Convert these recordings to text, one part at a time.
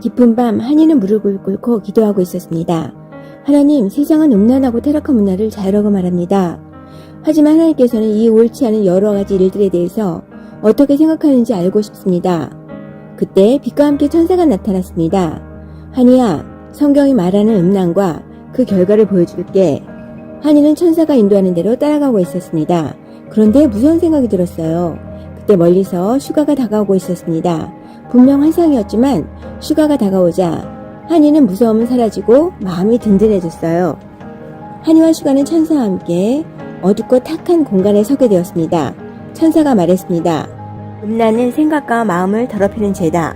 깊은 밤 한이는 무릎을 꿇고 기도하고 있었습니다. 하나님, 세상은 음란하고 타락한 문화를 자유라고 말합니다. 하지만 하나님께서는 이 옳지 않은 여러 가지 일들에 대해서 어떻게 생각하는지 알고 싶습니다. 그때 빛과 함께 천사가 나타났습니다. 한이야, 성경이 말하는 음란과 그 결과를 보여줄게. 한이는 천사가 인도하는 대로 따라가고 있었습니다. 그런데 무서운 생각이 들었어요. 그때 멀리서 슈가가 다가오고 있었습니다. 분명 환상이었지만 슈가가 다가오자 한이는 무서움은 사라지고 마음이 든든해졌어요. 한이와 슈가는 천사와 함께 어둡고 탁한 공간에 서게 되었습니다. 천사가 말했습니다. 음란은 생각과 마음을 더럽히는 죄다.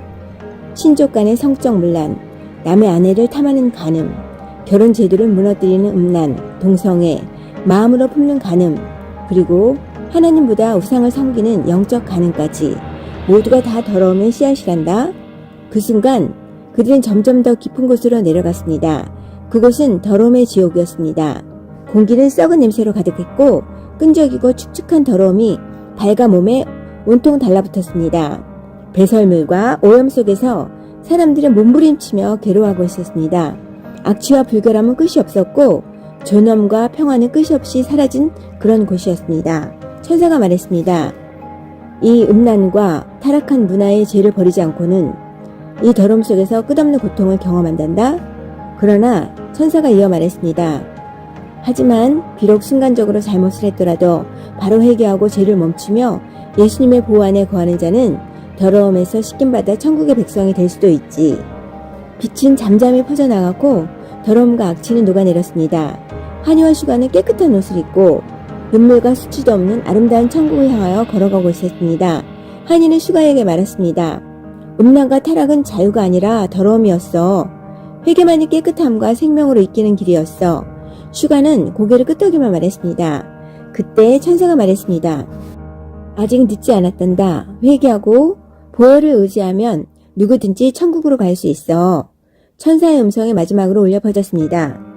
신족 간의 성적 문란, 남의 아내를 탐하는 간음, 결혼 제도를 무너뜨리는 음란, 동성애, 마음으로 품는 간음, 그리고 하나님보다 우상을 섬기는 영적 간음까지 모두가 다 더러움의 씨앗이란다. 그 순간 그들은 점점 더 깊은 곳으로 내려갔습니다. 그곳은 더러움의 지옥이었습니다. 공기는 썩은 냄새로 가득했고 끈적이고 축축한 더러움이 발과 몸에 온통 달라붙었습니다. 배설물과 오염 속에서 사람들은 몸부림치며 괴로워하고 있었습니다. 악취와 불결함은 끝이 없었고 존엄과 평화는 끝이 없이 사라진 그런 곳이었습니다. 천사가 말했습니다. 이 음란과 타락한 문화의 죄를 버리지 않고는 이 더러움 속에서 끝없는 고통을 경험한단다. 그러나 천사가 이어 말했습니다. 하지만 비록 순간적으로 잘못을 했더라도 바로 회개하고 죄를 멈추며 예수님의 보호 안에 거하는 자는 더러움에서 씻김받아 천국의 백성이 될 수도 있지. 빛은 잠잠히 퍼져나갔고 더러움과 악취는 녹아내렸습니다. 한이와 슈가는 깨끗한 옷을 입고 눈물과 수치도 없는 아름다운 천국을 향하여 걸어가고 있었습니다. 한이는 슈가에게 말했습니다. 음란과 타락은 자유가 아니라 더러움이었어. 회개만이 깨끗함과 생명으로 이끄는 길이었어. 슈가는 고개를 끄덕이며 말했습니다. 그때 천사가 말했습니다. 아직 늦지 않았단다. 회개하고 보혈을 의지하면 누구든지 천국으로 갈 수 있어. 천사의 음성이 마지막으로 울려 퍼졌습니다.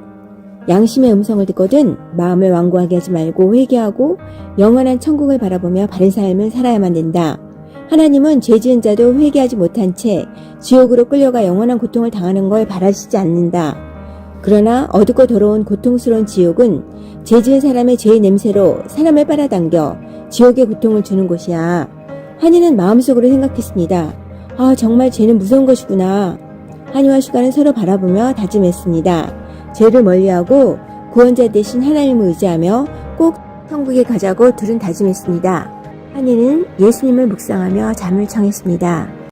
양심의 음성을 듣거든 마음을 완고하게 하지 말고 회개하고 영원한 천국을 바라보며 바른 삶을 살아야만 된다. 하나님은 죄 지은 자도 회개하지 못한 채 지옥으로 끌려가 영원한 고통을 당하는 걸 바라시지 않는다. 그러나 어둡고 더러운 고통스러운 지옥은 죄 지은 사람의 죄의 냄새로 사람을 빨아당겨 지옥의 고통을 주는 곳이야. 한이는 마음속으로 생각했습니다. 아, 정말 죄는 무서운 것이구나. 한이와 슈가는 서로 바라보며 다짐했습니다. 죄를 멀리하고 구원자 대신 하나님을 의지하며 꼭 천국에 가자고 둘은 다짐했습니다. 한이는 예수님을 묵상하며 잠을 청했습니다.